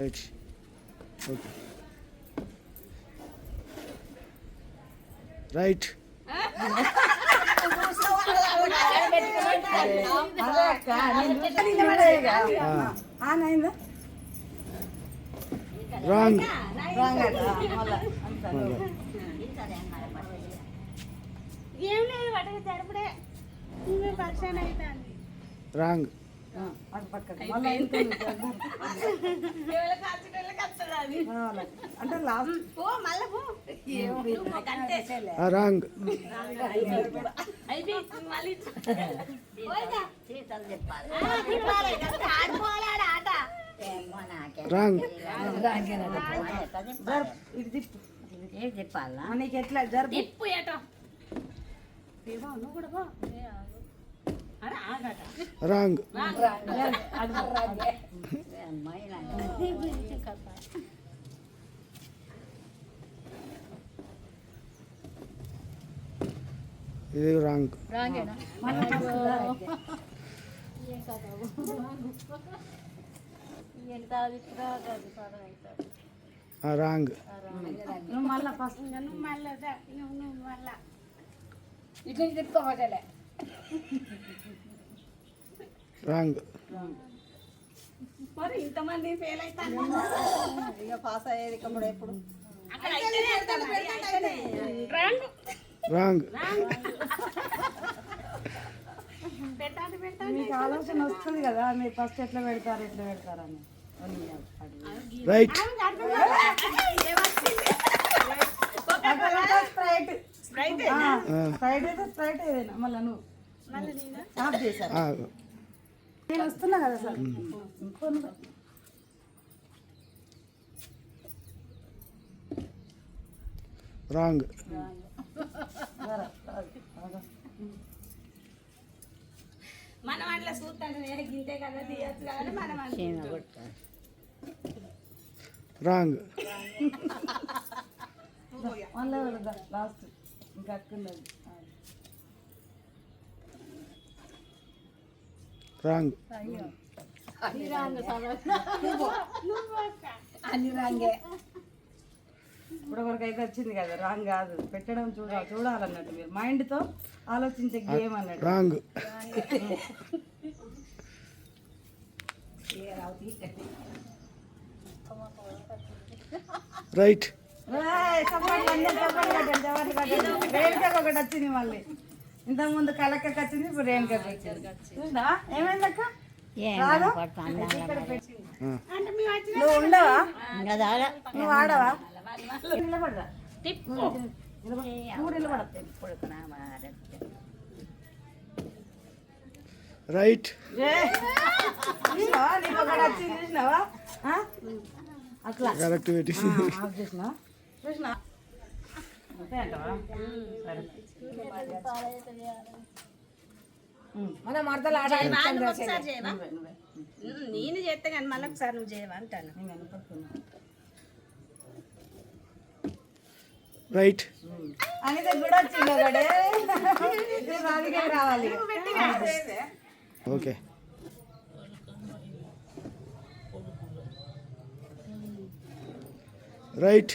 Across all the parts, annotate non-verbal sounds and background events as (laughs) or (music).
Right okay right wrong wrong అట last ఓ మళ్ళా పో. రాంగ్. రాంగ్. చెప్పాలా. నీకు ఎట్లా జరుపు? నువ్వు కూడా పో ఏ, ఆగు. అరే ఆగట రాంగ్ అమ్మాయి ఇది రాంగ్ రాంగ్ నువ్వు మళ్ళా ఫస్ట్ ఇంకా నువ్వు మళ్ళా దా, నువ్వు నువ్వు మళ్ళా ఇట్లా తిప్పుకోవట్లే రాంగ్. మరి ఇంతమంది ఫెయిల్ అవుతాను ఇక పాస్ అయ్యేది ఇప్పుడు ఎప్పుడు. రాంగ్. రాంగ్. మీకు ఆలోచన వస్తుంది కదా మీరు ఫస్ట్ ఎట్లా పెడతారు ఎట్లా పెడతారు అని. రైట్ స్ప్రైట్ అయితే స్ప్రైట్ ఏదైనా మళ్ళీ నువ్వు. ఆఫ్ చేశారు. నేను వస్తున్నా కదా సార్. రాంగ్. రా, రా, రా. మనం అట్లా చూస్తాను నేను గింతే కదా తీయచ్చు కదా అని మనం. రాంగ్. (laughs) లాస్ట్. ఇంకా రాంగ్. అన్ని రాంగే. ఇప్పుడు వరకు అయితే వచ్చింది కదా రాంగ్ కాదు. పెట్టడం చూడాలి చూడాలన్నట్టు మీరు. మైండ్తో ఆలోచించే గేమ్ అన్నట్టు. రాంగ్. రైట్. రేణుకకి ఒకటి వచ్చింది మళ్ళీ ఇంతకు ముందు కలక్కకి వచ్చింది ఇప్పుడు రేణుకకి వచ్చింది చూసినా ఏమైందక్క నువ్వు ఉండవా నువ్వు ఆడవా నిలబడరా రైట్? అట్లా కరెక్ట్ పెట్టి ఆఫ్ (laughs) చేసినా? అంతే అంటావా? సరే. మన మడతలు ఆడాలి వాళ్ళు ఒకసారి చేయవా నువ్వే నువ్వే. ఉమ్, నేను చేస్తే కానీ మళ్ళీ ఒకసారి నువ్వు చేయవా అంటాను. రైట్. అనిత కూడా రాధికే రావాలి. ఓకే. రైట్.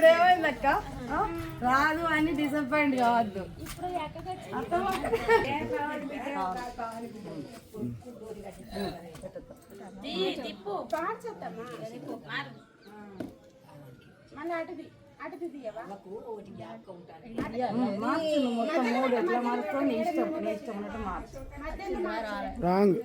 ఇప్పుడు ఏమైందక్క ఆ? రాదు అని డిసప్పాయింట్ కావద్దు. మళ్ళీ అటుది అటుది తీయవా? రాంగ్.